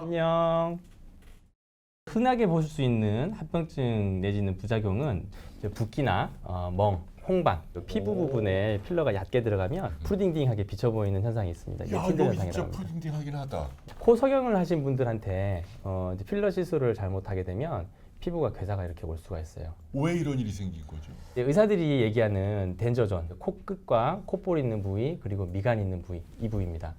안녕. 흔하게 보실 수 있는 합병증 내지는 부작용은 이제 붓기나 어, 멍, 홍반, 또 피부 오. 부분에 필러가 얕게 들어가면 푸딩딩하게 비쳐 보이는 현상이 있습니다. 이게 야 틴들 여기 진짜 현상이라고 합니다. 푸딩딩하긴 하다. 코 석영을 하신 분들한테 어, 이제 필러 시술을 잘못하게 되면 피부가 괴사가 이렇게 올 수가 있어요. 왜 이런 일이 생긴 거죠? 이제 의사들이 얘기하는 덴저존, 코끝과 콧볼 있는 부위 그리고 미간 있는 부위 이 부위입니다.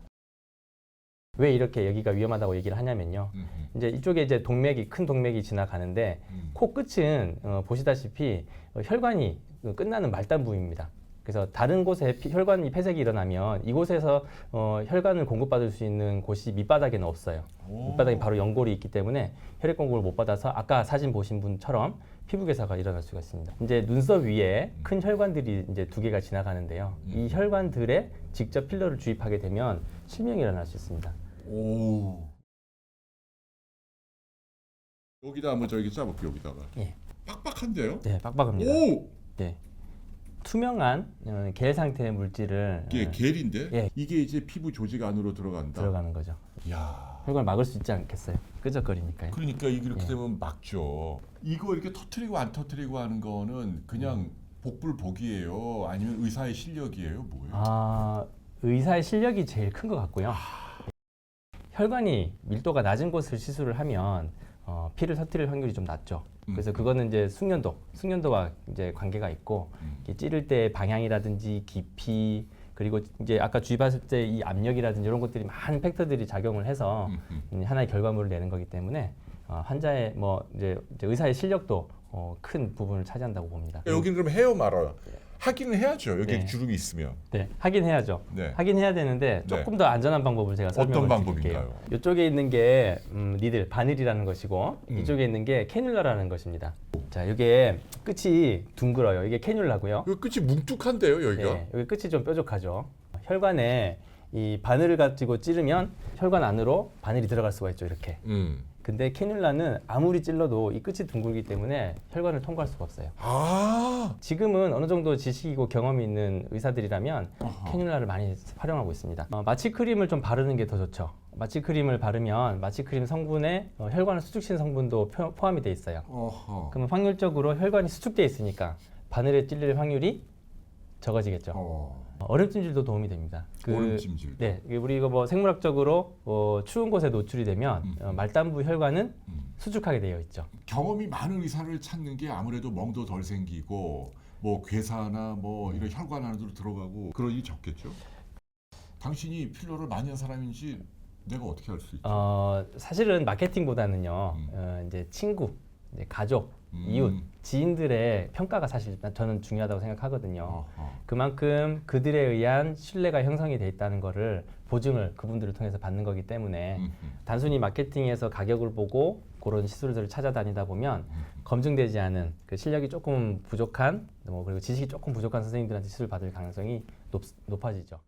왜 이렇게 여기가 위험하다고 얘기를 하냐면요. 음, 음, 이제 이쪽에 이제 동맥이 큰 동맥이 지나가는데 음. 코 끝은 어, 보시다시피 어, 혈관이 어, 끝나는 말단 부위입니다. 그래서 다른 곳에 피- 혈관이 폐색이 일어나면 이곳에서 어, 혈관을 공급받을 수 있는 곳이 밑바닥에는 없어요. 오. 밑바닥에 바로 연골이 있기 때문에 혈액 공급을 못 받아서 아까 사진 보신 분처럼 피부 괴사가 일어날 수가 있습니다. 이제 눈썹 위에 큰 혈관들이 이제 두 개가 지나가는데요. 이 음. 혈관들에 직접 필러를 주입하게 되면 실명이 일어날 수 있습니다. 오. 여기다 한번 저기 짜볼게 여기다가. 예. 빡빡한데요? 네, 빡빡합니다. 오. 네. 투명한 어, 겔 상태의 물질을 이게 어, 겔인데 예. 이게 이제 피부 조직 안으로 들어간다. 들어가는 거죠. 야. 혈관을 막을 수 있지 않겠어요? 끄적거리니까요. 그러니까 이게 이렇게 예. 되면 막죠. 이거 이렇게 터트리고 안 터트리고 하는 거는 그냥 복불복이에요. 아니면 의사의 실력이에요. 뭐예요? 아, 의사의 실력이 제일 큰 것 같고요. 혈관이 밀도가 낮은 곳을 시술을 하면 어, 피를 터뜨릴 확률이 좀 낮죠. 그래서 음. 그거는 이제 숙련도, 숙련도와 이제 관계가 있고 음. 이렇게 찌를 때 방향이라든지 깊이 그리고 이제 아까 주입했을 때 이 압력이라든지 이런 것들이 많은 팩터들이 작용을 해서 음, 하나의 결과물을 내는 거기 때문에 어, 환자의 뭐 이제, 이제 의사의 실력도 어, 큰 부분을 차지한다고 봅니다. 여기는 그럼 해요 말아요? 하기는 해야죠. 여기 네. 주름이 있으면. 네, 하긴 해야죠. 네. 하긴 해야 되는데 조금 더 안전한 방법을 제가 어떤 설명을 방법인가요? 드릴게요. 이쪽에 있는 게 음, 니들 바늘이라는 것이고 음. 이쪽에 있는 게 캐뉼라라는 것입니다. 자, 이게 끝이 둥글어요. 이게 캐뉼라고요. 이 끝이 뭉툭한데요, 여기가? 네, 여기 끝이 좀 뾰족하죠. 혈관에 이 바늘을 가지고 찌르면 혈관 안으로 바늘이 들어갈 수가 있죠. 이렇게. 음. 근데 캐뉼라는 아무리 찔러도 이 끝이 둥글기 때문에 혈관을 통과할 수가 없어요. 아. 지금은 어느 정도 지식이고 경험이 있는 의사들이라면. 캐뉼라를 많이 활용하고 있습니다. 어, 마취 크림을 좀 바르는 게 더 좋죠. 마취 크림을 바르면 마취 크림 성분에 어, 혈관을 수축시키는 성분도 포- 포함이 돼 있어요. 어허. 그러면 확률적으로 혈관이 수축돼 있으니까 바늘에 찔릴 확률이 적어지겠죠. 어. 어, 얼음찜질도 도움이 됩니다. 그- 얼음찜질. 네, 이게 우리 이거 뭐 생물학적으로 어, 추운 곳에 노출이 되면 음. 어, 말단부 혈관은 음. 수축하게 되어 있죠. 경험이 많은 의사를 찾는 게 아무래도 멍도 덜 생기고 뭐 괴사나 뭐 이런 혈관 안으로 들어가고 그런 일이 적겠죠. 당신이 필러를 많이 한 사람인지 내가 어떻게 알 수 있지? 어, 사실은 마케팅보다는요, 음. 어, 이제 친구, 이제 가족, 음. 이웃, 지인들의 평가가 사실 저는 중요하다고 생각하거든요. 어허. 그만큼 그들에 의한 신뢰가 형성이 돼 있다는 거를 보증을 그분들을 통해서 받는 거기 때문에 음, 단순히 마케팅에서 가격을 보고 그런 시술들을 찾아다니다 보면 음. 검증되지 않은 그 실력이 조금 부족한 뭐 그리고 지식이 조금 부족한 선생님들한테 시술 받을 가능성이 높, 높아지죠.